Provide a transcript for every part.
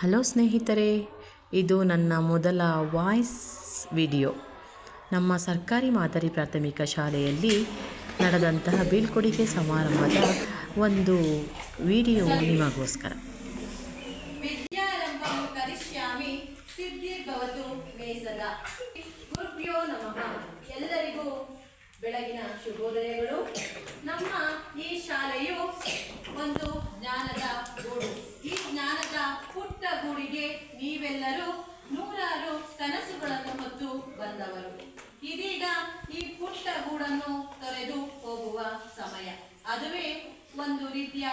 Hello ಸ್ನೇಹಿತರೆ, ಇದು ನನ್ನ ಮೊದಲ ವಾಯ್ಸ್ ವಿಡಿಯೋ. ನಮ್ಮ ಸರ್ಕಾರಿ ಮಾದರಿ ಪ್ರಾಥಮಿಕ ಶಾಲೆಯಲ್ಲಿ ನಡೆದಂತಹ ಬೀಳ್ಕೊಡುಗೆ ಸಮಾರಂಭದ ಒಂದು ವಿಡಿಯೋ ನಿಮಗೋಸ್ಕರ. ಎಲ್ಲರಿಗೂ ಬೆಳಗಿನ ಶುಭೋದಯಗಳು. ನಮ್ಮ ಈ ಶಾಲೆಯು ಒಂದು ಜ್ಞಾನದ ಗೂಡು. ಈ ಜ್ಞಾನದ ಗೂಡಿಗೆ ನೀವೆಲ್ಲರೂ ನೂರಾರು ಕನಸುಗಳನ್ನು ಹೊತ್ತು ಬಂದವರು. ಇದೀಗ ಈ ಪುಟ್ಟ ಗೂಡನ್ನು ತೊರೆದು ಹೋಗುವ ಸಮಯ. ಅದುವೇ ಒಂದು ರೀತಿಯ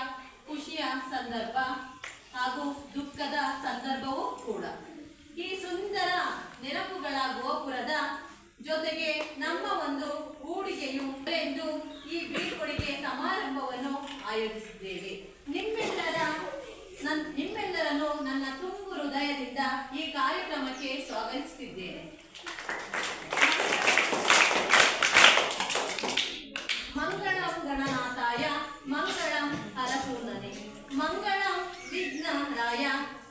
ಖುಷಿಯ ಸಂದರ್ಭ ಹಾಗೂ ದುಃಖದ ಸಂದರ್ಭವೂ ಕೂಡ. ಈ ಸುಂದರ ನೆನಪುಗಳ ಗೋಪುರದ ಜೊತೆಗೆ ನಮ್ಮ ಒಂದು ಹೂಡಿಕೆಯು ಎಂದು ಈ ಬೀಳ್ಕೊಡುಗೆ ಸಮಾರಂಭವನ್ನು ಆಯೋಜಿಸಿದ್ದೇವೆ. ನಿಮ್ಮೆಲ್ಲರ ನನ್ ನಿಮ್ಮೆಲ್ಲರನ್ನು ನನ್ನ ತುಂಬು ಹೃದಯದಿಂದ ಈ ಕಾರ್ಯಕ್ರಮಕ್ಕೆ ಸ್ವಾಗತಿಸುತ್ತಿದ್ದೇನೆ. ಮಂಗಳಂ ಗಣನಾಥಾಯ, ಮಂಗಳಂ ಹರಪೂರ್ಣನೆ. ಮಂಗಳಂ ವಿಘ್ನರಾಯ,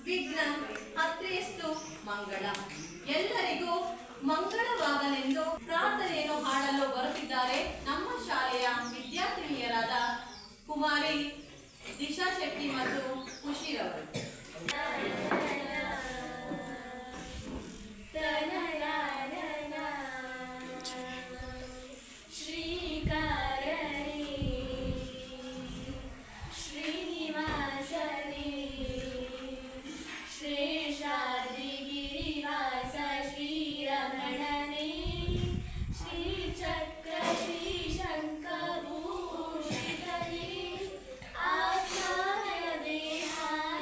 ವಿಘ್ನ ಹತ್ರೇಸ್ತು ಮಂಗಳ. ಎಲ್ಲರಿಗೂ ಮಂಗಳವಾಗಲೆಂದು ಪ್ರಾರ್ಥನೆಯನ್ನು ಹಾಡಲು ಬರುತ್ತಿದ್ದಾರೆ ನಮ್ಮ ಶಾಲೆಯ ವಿದ್ಯಾರ್ಥಿನಿಯರಾದ ಕುಮಾರಿ દીક્ષા શક્તિમાં તો ખુશી રહો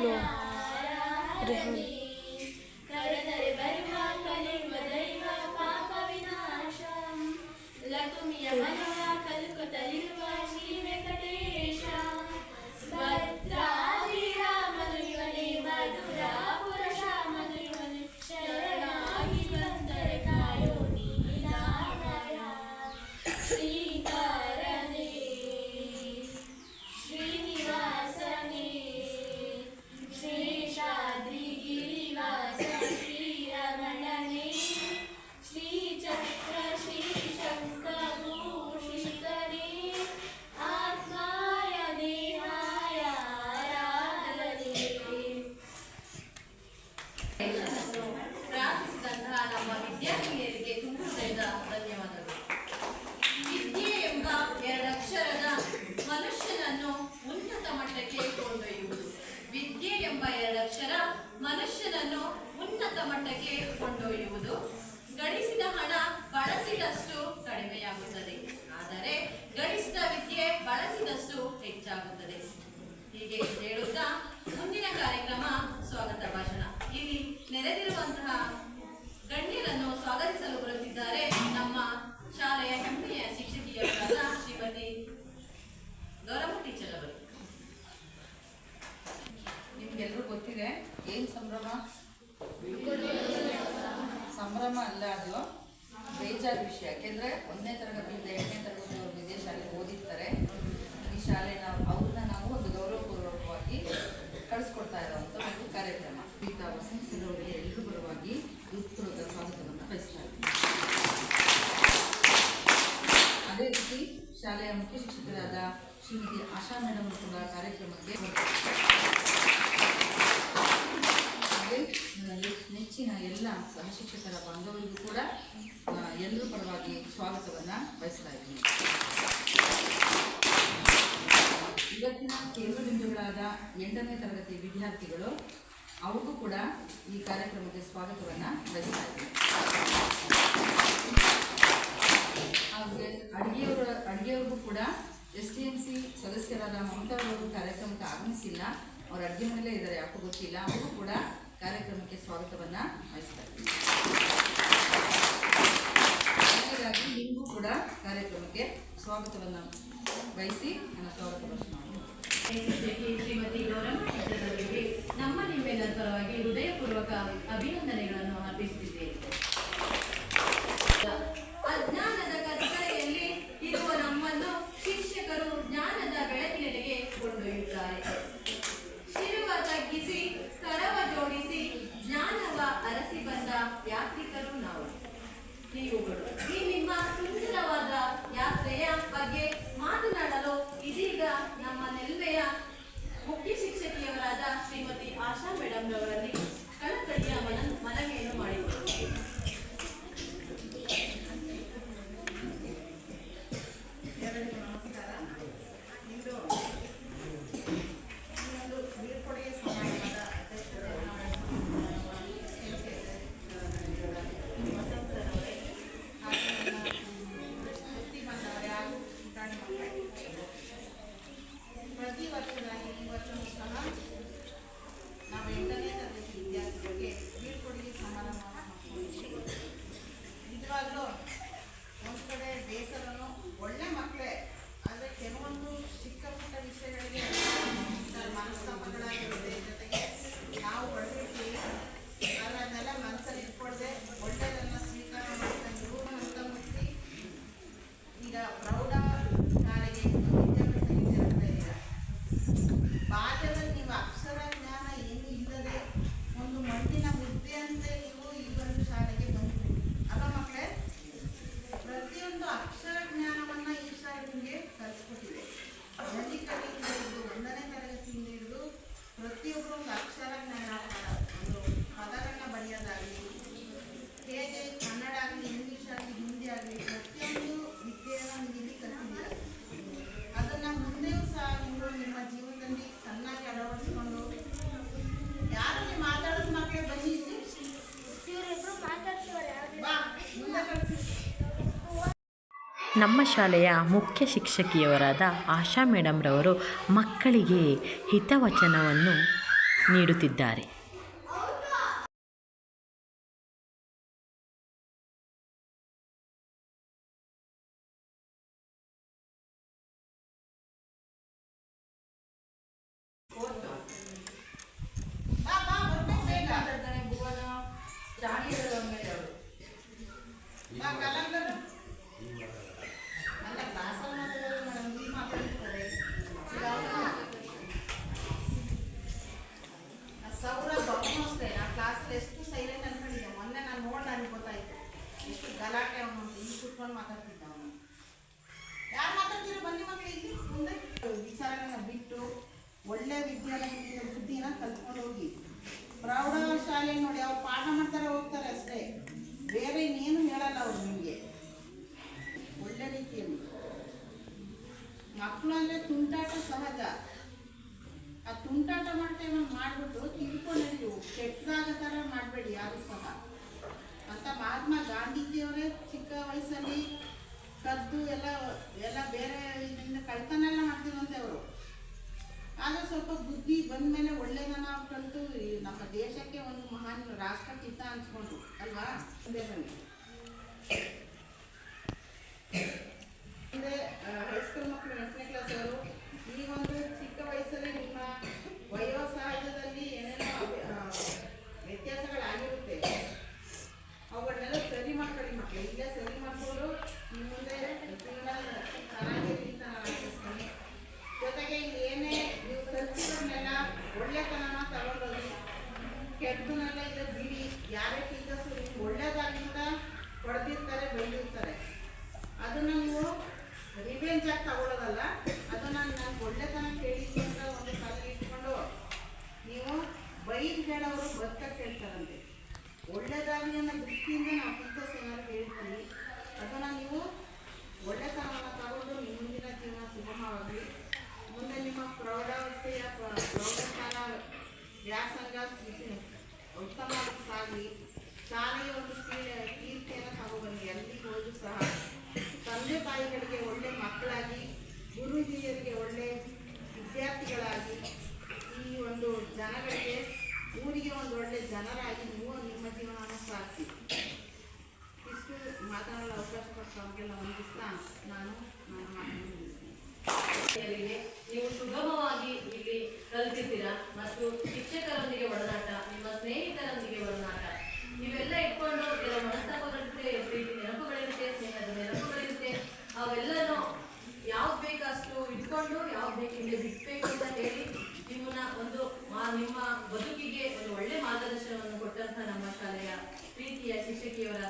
no, Rehan. ಶಿಕ್ಷಕರಾದ ಶ್ರೀಮತಿ ಆಶಾ ಮೇಡಮ್ ಕೂಡ ಕಾರ್ಯಕ್ರಮಕ್ಕೆ ನೆಚ್ಚಿನ ಎಲ್ಲ ಸಹಶಿಕ್ಷಕರ ಬಾಂಧವರಿಗೂ ಕೂಡ ಎಲ್ಲರ ಪರವಾಗಿ ಸ್ವಾಗತವನ್ನು ಬಯಸ್ತಾ ಇದ್ದೀನಿ. ಇವತ್ತಿನ ಕೇಂದ್ರ ಬಿಂದುಗಳಾದ ಎಂಟನೇ ತರಗತಿ ವಿದ್ಯಾರ್ಥಿಗಳು, ಅವ್ರಿಗೂ ಕೂಡ ಈ ಕಾರ್ಯಕ್ರಮಕ್ಕೆ ಸ್ವಾಗತವನ್ನು ಬಯಸ್ತಾ ಇದ್ದೀನಿ. ಹಾಗೆ ಅಡುಗೆಯವರ, ಅಡುಗೆಯವ್ರಿಗೂ ಕೂಡ ಎಸ್ ಟಿ ಎಂ ಸಿ ಸದಸ್ಯರಾದ ಮಮತಾ ಅವರು ಕಾರ್ಯಕ್ರಮಕ್ಕೆ ಆಗಮಿಸಿಲ್ಲ ಅವ್ರ ಅಡುಗೆ ಮನೆಯಲ್ಲೇ ಇದ್ದಾರೆ, ಯಾಕೋ ಗೊತ್ತಿಲ್ಲ. ಅವರು ಕೂಡ ಕಾರ್ಯಕ್ರಮಕ್ಕೆ ಸ್ವಾಗತವನ್ನು ಹಾಗಾಗಿ ನಿಮಗೂ ಕೂಡ ಕಾರ್ಯಕ್ರಮಕ್ಕೆ ಸ್ವಾಗತವನ್ನು ಬಯಸಿ ನನ್ನ ಸ್ವಾಗತ ಶ್ರೀಮತಿ ಗೌರಮ್ಮ ನಮ್ಮ ನಿಮ್ಮೆಲ್ಲರ ಪರವಾಗಿ ಹೃದಯಪೂರ್ವಕ ಅಭಿನಂದನೆಗಳನ್ನು ನಮ್ಮ ಶಾಲೆಯ ಮುಖ್ಯ ಶಿಕ್ಷಕಿಯವರಾದ ಆಶಾ ಮೇಡಮ್ರವರು ಮಕ್ಕಳಿಗೆ ಹಿತವಚನವನ್ನು ನೀಡುತ್ತಿದ್ದಾರೆ. ಮಕ್ಕಳು ಅಂದರೆ ತುಂಟಾಟ ಸಹಜ. ಆ ತುಂಟಾಟ ಮಾಡ್ತೇವೆ ಮಾಡಿಬಿಟ್ಟು ತಿಳ್ಕೊಂಡು ನೀವು ಥರ ಮಾಡಬೇಡಿ, ಯಾರು ಸಹ. ಅಂತ ಮಹಾತ್ಮ ಗಾಂಧೀಜಿಯವರೇ ಚಿಕ್ಕ ವಯಸ್ಸಲ್ಲಿ ಕದ್ದು ಎಲ್ಲ ಎಲ್ಲ ಬೇರೆ ಇದರಿಂದ ಕಳ್ತನ ಎಲ್ಲ ಮಾಡ್ತೀವಂತೆ ಅವರು. ಆದರೆ ಸ್ವಲ್ಪ ಬುದ್ಧಿ ಬಂದ ಮೇಲೆ ಒಳ್ಳೆದನ ಕಲಿತು ನಮ್ಮ ದೇಶಕ್ಕೆ ಒಂದು ಮಹಾನ್ ರಾಷ್ಟ್ರಕ್ಕಿಂತ ಅನ್ಸ್ಕೊಂಡ್ರು ಅಲ್ವಾ? ಮುಂದೆ ಬನ್ನಿ. ಮುಂದೆ ಹೈಸ್ಕೂಲ್ ಮಕ್ಕಳು hospital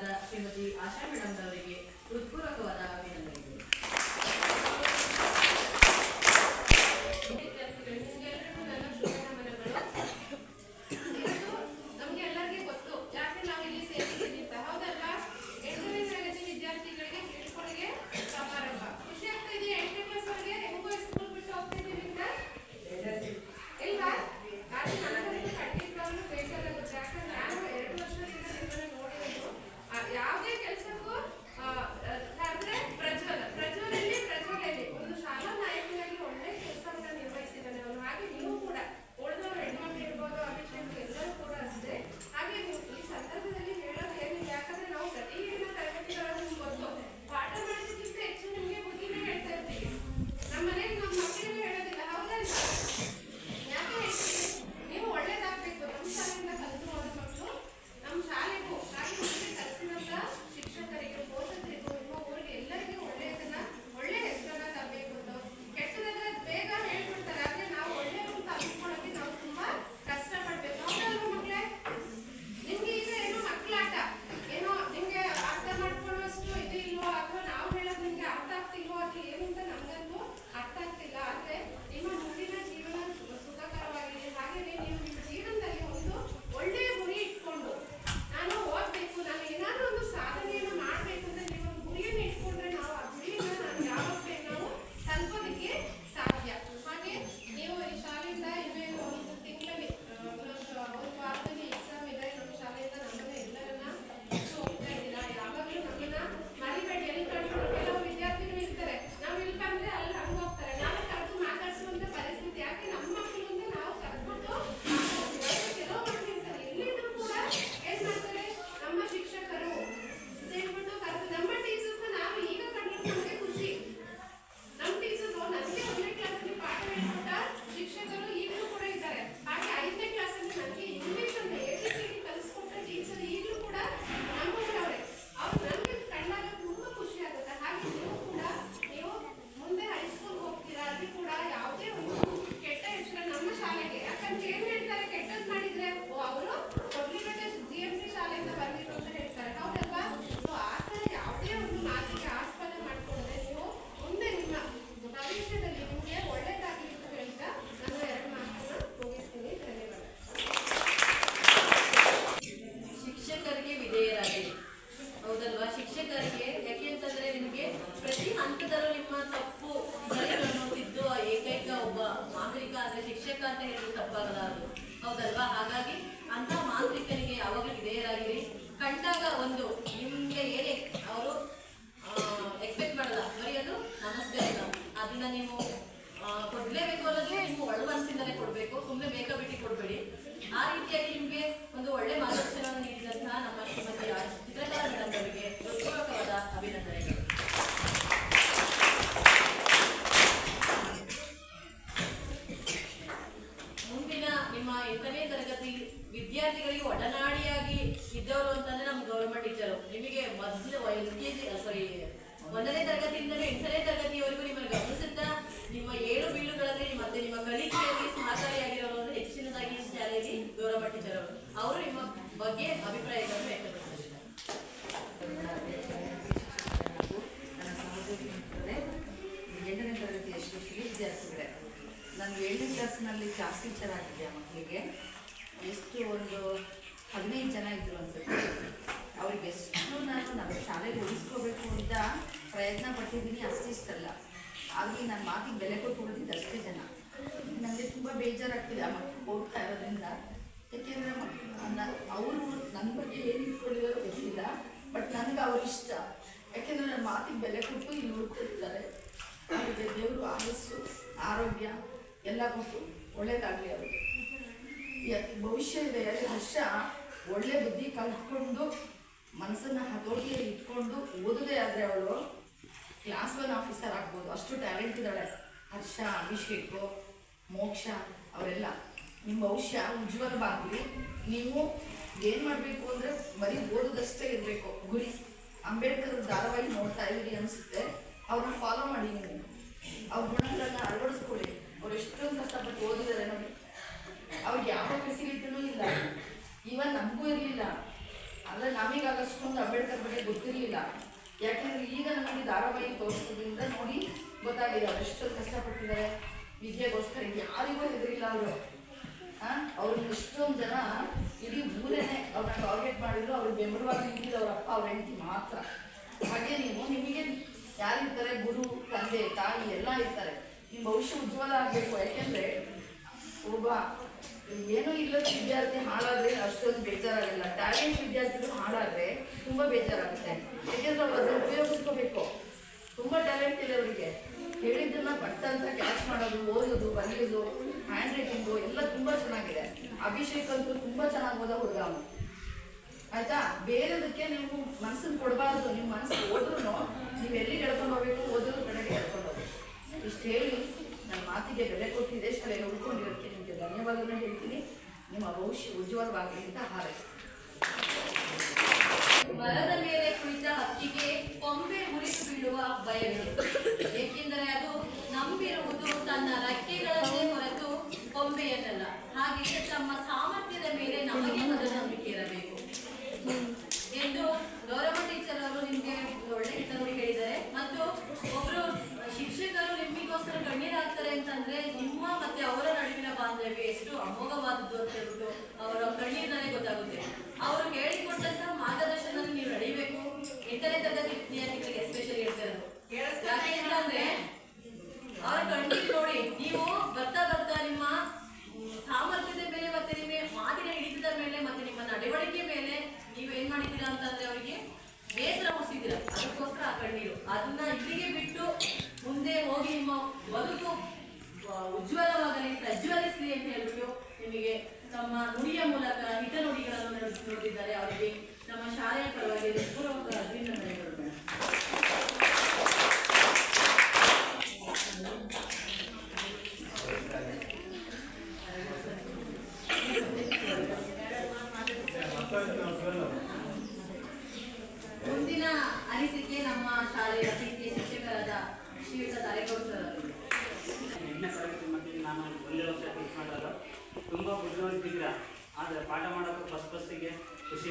ಆದ ಶ್ರೀಮತಿ ಆಶಾ ಮೇಡಮ್ ಆ ರೀತಿಯಾಗಿ ನಿಮಗೆ ಒಂದು ಒಳ್ಳೆ ಮಾರ್ಗದರ್ಶನವನ್ನು ಅವರು ನಿಮ್ಮ ಬಗ್ಗೆ ಅಭಿಪ್ರಾಯಗಳನ್ನು ವ್ಯಕ್ತಪಡಿಸಿದ್ದಾರೆ ನನ್ನ ಸಹೋದರಿ ಎಂಟನೇ ತರಗತಿ ಎಷ್ಟು ವಿದ್ಯಾರ್ಥಿಗಳೇ? ನಾನು ಏಳನೇ ಕ್ಲಾಸ್ನಲ್ಲಿ ಕ್ಲಾಸ್ ಟೀಚರ್ ಆಗಿದ್ದೆ ಮಕ್ಕಳಿಗೆ? ಎಷ್ಟು ಒಂದು ಹದಿನೈದು ಜನ ಇದ್ರು ಅನ್ಸುತ್ತೆ. ಅವ್ರಿಗೆ ಎಷ್ಟು ನಾನು ನಮ್ಮ ಶಾಲೆಗೆ ಉಳಿಸ್ಕೋಬೇಕು ಅಂತ ಪ್ರಯತ್ನ ಪಟ್ಟಿದ್ದೀನಿ ಅಷ್ಟಿಷ್ಟಲ್ಲ ಹಾಗೆ ನಾನು ಮಾತಿಗೆ ಬೆಲೆ ಕೊಟ್ಟು ಅಷ್ಟೇ ಜನ. ನನಗೆ ತುಂಬ ಬೇಜಾರಾಗ್ತಿದೆ ಆ ಮಕ್ಕಳು ಹೋಗ್ತಾ ಇರೋದ್ರಿಂದ. ಯಾಕೆಂದರೆ ಮಕ್ಕಳು ಅವರು ನನ್ನ ಬಗ್ಗೆ ಏನು ಇಟ್ಕೊಂಡಿದಾರೋ ಗೊತ್ತಿಲ್ಲ ಬಟ್ ನನಗೆ ಅವ್ರ ಇಷ್ಟ. ಯಾಕೆಂದರೆ ನನ್ನ ಮಾತಿಗೆ ಬೆಲೆ ಕೊಟ್ಟು ಇಲ್ಲಿ ನೋಡ್ಕೊಂಡಿದ್ದಾರೆ ಅವರಿಗೆ ದೇವರು ಆಯಸ್ಸು, ಆರೋಗ್ಯ ಎಲ್ಲ ಕೊಟ್ಟು ಒಳ್ಳೇದಾಗಲಿ ಅವರಿಗೆ. ಭವಿಷ್ಯ ಇದೆ, ಎರಡು ವರ್ಷ ಒಳ್ಳೆ ಬುದ್ಧಿ ಕಲ್ತ್ಕೊಂಡು, ಮನಸ್ಸನ್ನು ಹತೋಟಿಯಲ್ಲಿ ಇಟ್ಕೊಂಡು ಓದದೇ ಆದರೆ ಅವಳು ಕ್ಲಾಸ್ ಒನ್ ಆಫೀಸರ್ ಆಗ್ಬೋದು. ಅಷ್ಟು ಟ್ಯಾಲೆಂಟ್ ಇದ್ದಾಳೆ. ಹರ್ಷ, ಅಭಿಷೇಕು, ಮೋಕ್ಷ, ಅವರೆಲ್ಲ. ನಿಮ್ಮ ಭವಿಷ್ಯ ಉಜ್ವಲವಾಗಲಿ ನೀವು ಏನು ಮಾಡಬೇಕು ಅಂದರೆ ಬರೀ ಓದೋದಷ್ಟೇ ಇರಬೇಕು. ಗುರಿ ಅಂಬೇಡ್ಕರ್ ಧಾರಾವಾಹಿ ನೋಡ್ತಾ ಇದ್ದೀರಿ ಅನಿಸುತ್ತೆ. ಅವ್ರನ್ನ ಫಾಲೋ ಮಾಡಿ ನೀವು. ಅವ್ರ ಗುಣಗಳನ್ನ ಅಳವಡಿಸ್ಕೊಳ್ಳಿ. ಅವ್ರು ಎಷ್ಟೊಂದು ಕಷ್ಟಪಟ್ಟು ಓದಿದ್ದಾರೆ ನೋಡಿ. ಅವ್ರಿಗೆ ಯಾವ ಫೆಸಿಲಿಟಿನೂ ಇಲ್ಲ. ಇವನ್ ನಮಗೂ ಇರಲಿಲ್ಲ. ಅಲ್ಲ ನಮಗೆ ಆಗಷ್ಟೊಂದು ಅಂಬೇಡ್ಕರ್ ಬಗ್ಗೆ ಗೊತ್ತಿರಲಿಲ್ಲ. ಯಾಕೆಂದರೆ ಈಗ ನಮಗೆ ಧಾರಾವಾಹಿ ತೋರಿಸೋದ್ರಿಂದ ನೋಡಿ ಗೊತ್ತಾಗಿದೆ ಅವ್ರು ಎಷ್ಟೊಂದು ಕಷ್ಟಪಟ್ಟಿದ್ದಾರೆ. ವಿದ್ಯೆಗೋಸ್ಕರ ಯಾರಿಗೂ ಹೆದರಿಲ್ಲ ಅವರು. ಅವ್ರಿಗೆ ಎಷ್ಟೊಂದು ಜನ ಇಡೀ ಊರೇನೆ ಅವ್ರನ್ನ ಟಾರ್ಗೆಟ್ ಮಾಡಿದ್ರು, ಅವ್ರಿಗೆ ಬೆಂಬಲವಾಗಿ ನಿಂತಿದ್ದು ಅವ್ರ ಅಪ್ಪ, ಅವ್ರ ಹೆಂಡತಿ ಮಾತ್ರ. ಹಾಗೆ ನೀವು ನಿಮಗೆ ಯಾರಿರ್ತಾರೆ? ಗುರು, ತಂದೆ, ತಾಯಿ ಎಲ್ಲ ಇರ್ತಾರೆ. ನಿಮ್ಮ ಭವಿಷ್ಯ ಉಜ್ವಲ ಆಗಬೇಕು. ಯಾಕೆಂದ್ರೆ ಒಬ್ಬ ಏನೂ ಇಲ್ಲದ ವಿದ್ಯಾರ್ಥಿ ಹಾಳಾದ್ರೆ ಅಷ್ಟೊಂದು ಬೇಜಾರಾಗಿಲ್ಲ. ಟ್ಯಾಲೆಂಟ್ ವಿದ್ಯಾರ್ಥಿಗಳು ಹಾಳಾದ್ರೆ ತುಂಬಾ ಬೇಜಾರಾಗುತ್ತೆ. ಯಾಕೆಂದ್ರೆ ಅವ್ರು ಅದನ್ನು ಉಪಯೋಗಿಸ್ಕೋಬೇಕು. ತುಂಬಾ ಟ್ಯಾಲೆಂಟ್ ಇದೆ ಅವರಿಗೆ ಹೇಳಿದ್ದನ್ನ ಬಟ್ಟಂತ ಕ್ಯಾಚ್ ಮಾಡೋದು, ಓದೋದು, ಬರೆಯೋದು ಹ್ಯಾಂಡ್ ರೈಟಿಂಗು ಎಲ್ಲ ತುಂಬಾ ಚೆನ್ನಾಗಿದೆ. ಅಭಿಷೇಕ್ ಅಂತೂ ತುಂಬಾ ಚೆನ್ನಾಗಿ ಓದೋ ಹುಡುಗ ಅವನು. ಆಯ್ತಾ? ಬೇರೆದಕ್ಕೆ ನೀವು ಮನಸ್ಸನ್ನು ಕೊಡಬಾರ್ದು. ನಿಮ್ಮ ಮನಸ್ಸು ಓದ್ರು ನೀವು ಎಲ್ಲಿ ಹೇಳ್ಕೊಂಡು ಹೋಗ್ಬೇಕು? ಓದ್ರು ಕಡೆಗೆ ಎಳ್ಕೊಂಡು ಹೋಗ್ಬೇಕು. ಇಷ್ಟು ಹೇಳಿ ನನ್ನ ಮಾತಿಗೆ ಬೆಲೆ ಕೊಟ್ಟು ಇದೇ ಶಾಲೆಗೆ ಉಳ್ಕೊಂಡಿರೋದಕ್ಕೆ ನಿಮಗೆ ಧನ್ಯವಾದಗಳನ್ನ ಹೇಳ್ತೀನಿ. ನಿಮ್ಮ ಭವಿಷ್ಯ ಉಜ್ವಲವಾಗಲಿ ಅಂತ ಹಾರೈಸ್ತೀನಿ. ಮರದ ಮೇಲೆ ಕುಳಿತ ಹಕ್ಕಿಗೆ ಕೊಂಬೆ ಮುರಿದು ಬೀಳುವ ಭಯವಿದೆ. ಏಕೆಂದರೆ ಅದು ನಂಬಿರುವುದು ತನ್ನ ರೆಕ್ಕೆಗಳನ್ನೇ ಇರಲ್ಲ ಹಾಗೆ ತಮ್ಮ ಸಾಮರ್ಥ್ಯದ ಮೇಲೆ ನಮಗೆ ಮೊದಲು ನಂಬಿಕೆ ಇರಬೇಕು ಎಂದು ಗೌರವ ಟೀಚರ್ ಅವರು ನಿಮಗೆ ಒಳ್ಳೆ ಕಿತಾಬಿ ಹೇಳಿದ್ದಾರೆ ಮತ್ತು ಒಬ್ರು ಶಿಕ್ಷಕರು ನಿಮಗೋಸ್ಕರ ಕಣ್ಣೀರಾಗ್ತಾರೆ ಅಂತಂದ್ರೆ ನಿಮ್ಮ ಮತ್ತೆ ಅವರ ನಡುವಿನ ಬಾಂಧವ್ಯ ಎಷ್ಟು ಅಮೋಘವಾದದ್ದು ಅಂತ ಹೇಳ್ಬಿಟ್ಟು ಅವರ ಕಣ್ಣೀರಿನಲ್ಲೇ ಗೊತ್ತಾಗುತ್ತೆ ಅವರು ಹೇಳಿಕೊಟ್ಟಂತ ಮಾರ್ಗದರ್ಶನ ನೀವು ನಡಿಬೇಕು ಎಂಟನೇ ತರಗತಿ ವಿದ್ಯಾರ್ಥಿಗಳಿಗೆ ಎಸ್ಪೆಷಲಿ ಹೇಳ್ತಿರೋದು ಯಾಕೆ ಅಂತಂದ್ರೆ ಅವ್ರ ಕಣ್ಣೀರು ನೋಡಿ ನೀವು ಬರ್ತಾ ಬರ್ತಾ ನಿಮ್ಮ ಮ್, ಸಾಮರ್ಥ್ಯದ ಮೇಲೆ ಮತ್ತೆ ನಿಮ್ಮ ಮಾತಿನ ಹಿಡಿತದ ಮೇಲೆ ಮತ್ತೆ ನಿಮ್ಮ ನಡವಳಿಕೆ ಮೇಲೆ ನೀವು ಏನ್ ಮಾಡಿದ್ದೀರಾ ಅಂತಂದ್ರೆ ಅವರಿಗೆ ಬೇಸರ ಹೊಸಿದ್ದೀರಾ ಅದಕ್ಕೋಸ್ಕರ ಆ ಕಣ್ಣೀರು ಅದನ್ನ ಇಲ್ಲಿಗೆ ಬಿಟ್ಟು ಮುಂದೆ ಹೋಗಿ ನಿಮ್ಮ ಬದುಕು ಆ, ಉಜ್ವಲವಾಗಲಿ ಪ್ರಜ್ವಲಿಸಲಿ ಅಂತ ಹೇಳ್ಬಿಟ್ಟು ನಿಮಗೆ ತಮ್ಮ ನುಡಿಯ ಮೂಲಕ ಹಿತ ನುಡಿಗಳನ್ನು ನಡೆಸಿ ನೋಡಿದ್ದಾರೆ. ಅವರಿಗೆ ನಮ್ಮ ಶಾಲೆಯ ಪರವಾಗಿ ಪೂರ್ವಕ ಅಭಿನಂದನೆಗಳು ಮುಂದಿನ ಅನಿಸಿಕೆ ನಮ್ಮ ಶಾಲೆಯ ಪ್ರೀತಿಯ ಶಿಕ್ಷಕರಾದ ಶ್ರೀಯುತ ತಾರೇಗೌಡ ಸರ್ ಅವರಿಗೆ ಎಂಟನೇ ತರಗತಿ ಮಟ್ಟಿಗೆ ನಾನು ಒಂದೇ ವರ್ಷ ಟೀಚ್ ಮಾಡಿದಾಗ ತುಂಬ ಬುದ್ಧಿವಂತಿದ್ದೀರಾ ಆದರೆ ಪಾಠ ಮಾಡೋಕ್ಕೆ ಫಸ್ಟ್ ಫಸ್ಟಿಗೆ ಖುಷಿ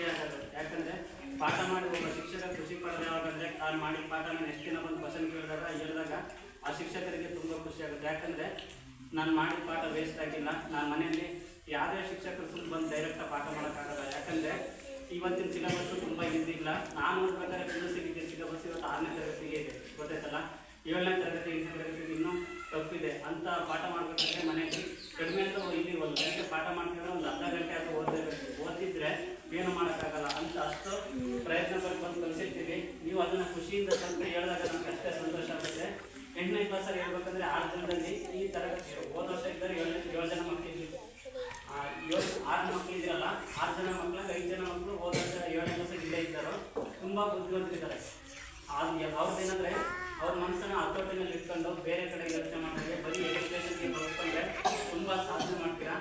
ಯಾಕಂದರೆ ಪಾಠ ಮಾಡಿ ಒಬ್ಬ ಶಿಕ್ಷಕ ಖುಷಿ ಪಡೆದ ಯಾವಾಗಂದರೆ ನಾನು ಮಾಡಿ ಪಾಠನ ಎಷ್ಟು ದಿನ ಬಂದು ಕ್ವಶನ್ ಕೇಳಿದಾಗ ಹೇಳಿದಾಗ ಆ ಶಿಕ್ಷಕರಿಗೆ ತುಂಬ ಖುಷಿ ಆಗುತ್ತೆ. ಯಾಕಂದರೆ ನಾನು ಮಾಡಿದ ಪಾಠ ವೇಸ್ಟ್ ಆಗಿಲ್ಲ. ನಾನು ಮನೆಯಲ್ಲಿ ಯಾವುದೇ ಶಿಕ್ಷಕರು ಸುಮ್ಮನೆ ಬಂದು ಡೈರೆಕ್ಟಾಗಿ ಪಾಠ ಮಾಡೋಕ್ಕಾಗಲ್ಲ ಯಾಕಂದರೆ ಇವತ್ತಿನ ಸಿಲೆಬಸ್ಸು ತುಂಬ ಇಲ್ಲ. ನಾನು ಪ್ರಕಾರ ಪಿ ಯು ಸಿಗೆ ಸಿಲೆಬಸ್ ಇವತ್ತು ಆರನೇ ತರಗತಿಗೆ ಇದೆ. ಗೊತ್ತಾಯ್ತಲ್ಲ? ಏಳನೇ ತರಗತಿ ಎಂಟನೇ ತರಗತಿಗೆ ಇನ್ನೂ ತಪ್ಪಿದೆ. ಅಂತ ಪಾಠ ಮಾಡಬೇಕಾದ್ರೆ ಮನೆಯಲ್ಲಿ ಕಡಿಮೆ ಅಂತ ಇಲ್ಲಿ ಒಂದು ಗಂಟೆ ಪಾಠ ಮಾಡ್ತಿದ್ರೆ ಒಂದು ಅರ್ಧ ಗಂಟೆ ಅಥವಾ ಓದಬೇಕು. ಓದಿದ್ರೆ ಏನು ಮಾಡೋಕ್ಕಾಗಲ್ಲ ಅಂತ ಅಷ್ಟು ಪ್ರಯತ್ನ ಬಂದು ಕಲಿಸಿರ್ತೀವಿ. ನೀವು ಅದನ್ನು ಖುಷಿಯಿಂದ ಸ್ವಲ್ಪ ಹೇಳಿದಾಗ ನಮ್ಗೆ ಅಷ್ಟೇ ಸಂತೋಷ ಆಗುತ್ತೆ. ಎಂಟನೇ ಕ್ಲಾಸಲ್ಲಿ ಹೇಳ್ಬೇಕಂದ್ರೆ ಆರು ದಿನದಲ್ಲಿ ಈ ತರಗತಿ ಹೋದ ವರ್ಷ ಇದ್ದರೆ ಏಳು ಏಳು ಜನ ಮಕ್ಕಳಿದ್ವಿ ಏಳು, ಆರು ಮಕ್ಕಳು ಆರು ಜನ ಮಕ್ಕಳು ಐದು ಜನ ಮಕ್ಕಳು ಹೋದ ವರ್ಷ ಏಳನೇ ಕ್ಲಾಸ್ ಇಲ್ಲೇ ಇದ್ದಾರೋ, ತುಂಬ ಬುದ್ಧಿವಂತರಿದ್ದಾರೆ. ಅದು ಅವ್ರದ್ದೇನಂದ್ರೆ ಅವ್ರ ಮನಸ್ಸನ್ನ ಹತೋಟಿನಲ್ಲಿ ಇಟ್ಕೊಂಡು ಬೇರೆ ಕಡೆ ಯೋಚನೆ ಮಾಡಿದ್ರೆ ಬರೀ ಎಜುಕೇಷನ್ಗೆ ಬಳಸ್ಕೊಂಡ್ರೆ ತುಂಬ ಸಾಧನೆ ಮಾಡ್ತೀರಾ?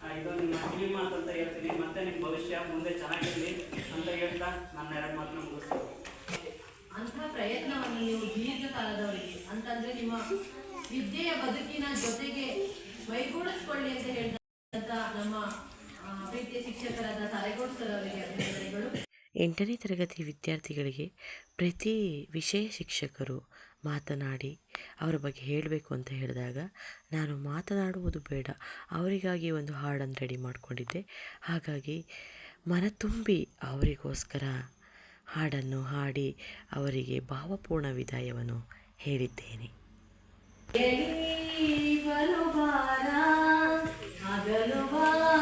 ಆ, ಇದು ನಿಮ್ಮ ಕಿವಿ ಮಾತು ಅಂತ ಹೇಳ್ತೀನಿ. ಮತ್ತೆ ನಿಮ್ಮ ಭವಿಷ್ಯ ಮುಂದೆ ಚೆನ್ನಾಗಿರಲಿ ಅಂತ ಹೇಳ್ತಾ ನನ್ನ ಎರಡು ಮಾತನ್ನ ಮುಗಿಸ್ತೀನಿ. ಅಂಥ ಪ್ರಯತ್ನವನ್ನು ನೀವು ದೀರ್ಘಕಾಲದವರಿಗೆ ಅಂತಂದ್ರೆ ನಿಮ್ಮ ವಿದ್ಯೆಯ ಬದುಕಿನ ಜೊತೆಗೆ ಮೈಗೂಡಿಸ್ಕೊಳ್ಳಿ ಅಂತ ಹೇಳಿದಂತ ನಮ್ಮ ಪ್ರೀತಿಯ ಶಿಕ್ಷಕರಾದ ತಾರೇಗೌಡ ಸರ್ ಅವರಿಗೆ ಅಭಿನಂದನೆಗಳು. ಎಂಟನೇ ತರಗತಿ ವಿದ್ಯಾರ್ಥಿಗಳಿಗೆ ಪ್ರತಿ ವಿಷಯ ಶಿಕ್ಷಕರು ಮಾತನಾಡಿ ಅವರ ಬಗ್ಗೆ ಹೇಳಬೇಕು ಅಂತ ಹೇಳಿದಾಗ ನಾನು ಮಾತನಾಡುವುದು ಬೇಡ. ಅವರಿಗಾಗಿ ಒಂದು ಹಾಡನ್ನು ರೆಡಿ ಮಾಡಿಕೊಂಡಿದ್ದೆ. ಹಾಗಾಗಿ ಮನ ತುಂಬಿ ಅವರಿಗೋಸ್ಕರ ಹಾಡನ್ನು ಹಾಡಿ ಅವರಿಗೆ ಭಾವಪೂರ್ಣ ವಿದಾಯವನ್ನು ಹೇಳಿದ್ದೇನೆ. ಹಗಲು ಬಾರ,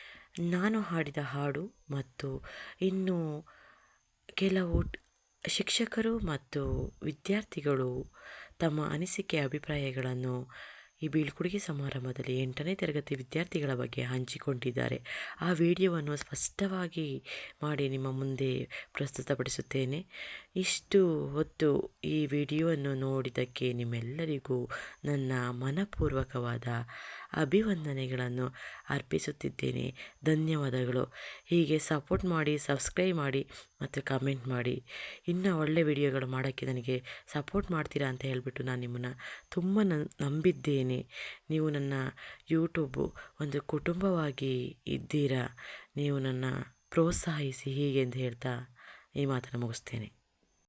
ನಾನು ಹಾಡಿದ ಹಾಡು ಮತ್ತು ಇನ್ನು ಕೆಲವು ಶಿಕ್ಷಕರು ಮತ್ತು ವಿದ್ಯಾರ್ಥಿಗಳು ತಮ್ಮ ಅನಿಸಿಕೆ ಅಭಿಪ್ರಾಯಗಳನ್ನು ಈ ಬೀಳ್ಕೊಡುಗೆ ಸಮಾರಂಭದಲ್ಲಿ ಎಂಟನೇ ತರಗತಿ ವಿದ್ಯಾರ್ಥಿಗಳ ಬಗ್ಗೆ ಹಂಚಿಕೊಂಡಿದ್ದಾರೆ. ಆ ವಿಡಿಯೋವನ್ನು ಸ್ಪಷ್ಟವಾಗಿ ಮಾಡಿ ನಿಮ್ಮ ಮುಂದೆ ಪ್ರಸ್ತುತಪಡಿಸುತ್ತೇನೆ. ಇಷ್ಟು ಹೊತ್ತು ಈ ವಿಡಿಯೋವನ್ನು ನೋಡಿದ್ದಕ್ಕೆ ನಿಮ್ಮೆಲ್ಲರಿಗೂ ನನ್ನ ಮನಪೂರ್ವಕವಾದ ಅಭಿವಂದನೆಗಳನ್ನು ಅರ್ಪಿಸುತ್ತಿದ್ದೇನೆ. ಧನ್ಯವಾದಗಳು. ಹೀಗೆ ಸಪೋರ್ಟ್ ಮಾಡಿ ಸಬ್ಸ್ಕ್ರೈಬ್ ಮಾಡಿ ಮತ್ತು ಕಮೆಂಟ್ ಮಾಡಿ. ಇನ್ನೂ ಒಳ್ಳೆ ವಿಡಿಯೋಗಳು ಮಾಡೋಕ್ಕೆ ನನಗೆ ಸಪೋರ್ಟ್ ಮಾಡ್ತೀರಾ ಅಂತ ಹೇಳಿಬಿಟ್ಟು ನಾನು ನಿಮ್ಮನ್ನು ತುಂಬ ನಂಬಿದ್ದೇನೆ. ನೀವು ನನ್ನ ಯೂಟ್ಯೂಬು ಒಂದು ಕುಟುಂಬವಾಗಿ ಇದ್ದೀರಾ? ನೀವು ನನ್ನ ಪ್ರೋತ್ಸಾಹಿಸಿ ಹೀಗೆ ಅಂತ ಹೇಳ್ತಾ ಈ ಮಾತನ್ನು ಮುಗಿಸ್ತೇನೆ.